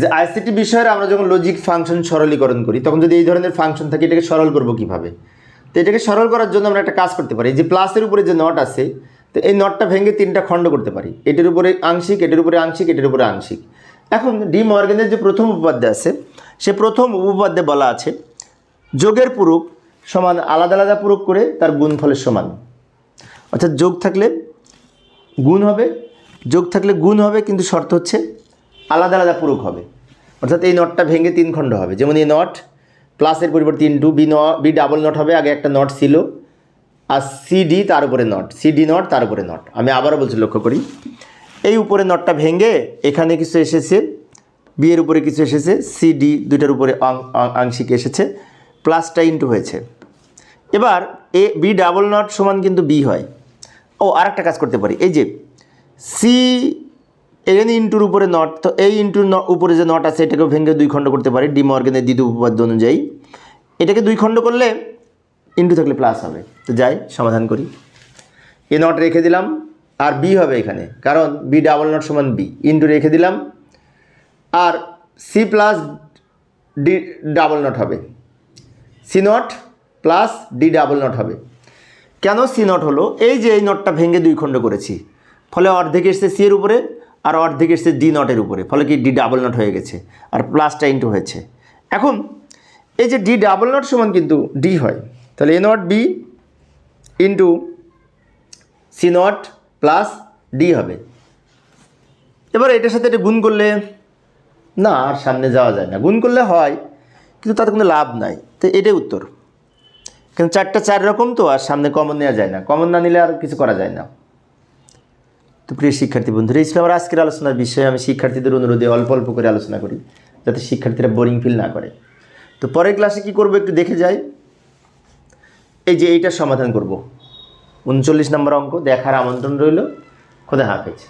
যে আইসিটি বিষয়ের আমরা যখন লজিক ফাংশন সরলীকরণ করি, তখন যদি এই ধরনের ফাংশন থাকে, এটাকে সরল করব কীভাবে? তো এটাকে সরল করার জন্য আমরা একটা কাজ করতে পারি। যে প্লাসের উপরে যে নট আছে, তো এই নটটা ভেঙে তিনটা খণ্ড করতে পারি। এটার উপরে আংশিক, এটার উপরে আংশিক, এটার উপরে আংশিক। এখন ডি মর্গেনের যে প্রথম উপপাদ্য আছে, সে প্রথম উপপাদ্যে বলা আছে, যোগের পূরক সমান আলাদা আলাদা পূরক করে তার গুণফলের সমান। অর্থাৎ যোগ থাকলে গুণ হবে, যোগ থাকলে গুণ হবে, কিন্তু শর্ত হচ্ছে আলাদা আলাদা পূরক হবে। অর্থাৎ এই নটটা ভেঙে তিন খণ্ড হবে। যেমন এই নট প্লাসের পরিবর্তে ইন্টু বি ন, বি ডাবল নট হবে। আগে একটা নট ছিল। আর সিডি তার উপরে নট। সিডি নট, তার উপরে নট। আমি আবারও বলছি, লক্ষ্য করি। এই উপরে নটটা ভেঙে এখানে কিছু এসেছে। বি এর উপরে কিছু এসেছে। সিডি দুইটার উপরে আংশিক এসেছে। প্লাসটা ইন্টু হয়েছে। এবার এ বি ডাবল নট সমান কিন্তু বি হয়। ও আর একটা কাজ করতে পারি। এই যে সি এন ইন্টুর উপরে নট তো এই ইন্টুর ন- উপরে যে নট আছে এটাকে ভেঙে দুই খণ্ড করতে পারি ডি মর্গেনের দ্বিতীয় উপপাদ্য অনুযায়ী। এটাকে দুই খণ্ড করলে ইন্টু থাকলে প্লাস হবে। তো যাই, সমাধান করি। এ নট রেখে দিলাম, আর বি হবে এখানে, কারণ বি ডাবল নট সমান বি ইন্টু রেখে দিলাম, আর C plus D double nought হবে। C nought plus D double nought হবে। কেন সি নট হলো? এই যে এই নটটা ভেঙে দুই খণ্ড করেছি, ফলে অর্ধেক এসছে সি এর উপরে আর অর্ধেক এসছে ডি নটের উপরে, ফলে কি ডি ডাবল নট হয়ে গেছে আর প্লাসটা ইন্টু হয়েছে। এখন, এই যে ডি ডাবল নট সমান কিন্তু ডি হয়, তাহলে A nought B into C nought plus D হবে। এবার এটার সাথে এটা গুণ করলে, না, আর সামনে যাওয়া যায় না। গুণ করলে হয়, কিন্তু তাতে কোনো লাভ নাই। তো এটাই উত্তর। কিন্তু চারটা চার রকম তো, আর সামনে কমন নেওয়া যায় না। কমন না নিলে আর কিছু করা যায় না। তো প্রিয় শিক্ষার্থী বন্ধুরা, এই আমার আজকের আলোচনার বিষয়ে। আমি শিক্ষার্থীদের অনুরোধে অল্প অল্প করে আলোচনা করি, যাতে শিক্ষার্থীরা বোরিং ফিল না করে। তো পরের ক্লাসে কি করব একটু দেখে যাই। এই যে এইটার সমাধান করব। উনচল্লিশ নম্বর অঙ্ক, দেখার আমন্ত্রণ রইল। খোদা হাফেজ।